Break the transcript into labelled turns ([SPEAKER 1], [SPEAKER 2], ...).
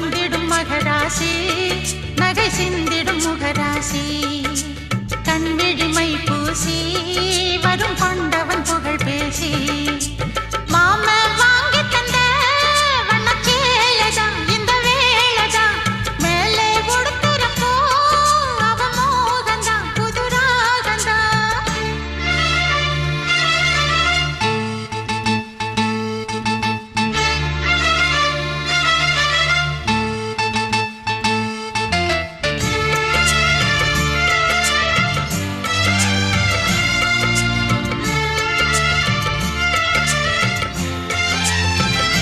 [SPEAKER 1] வந்திடும் மகராசி நகை சிந்திடும் முகராசி.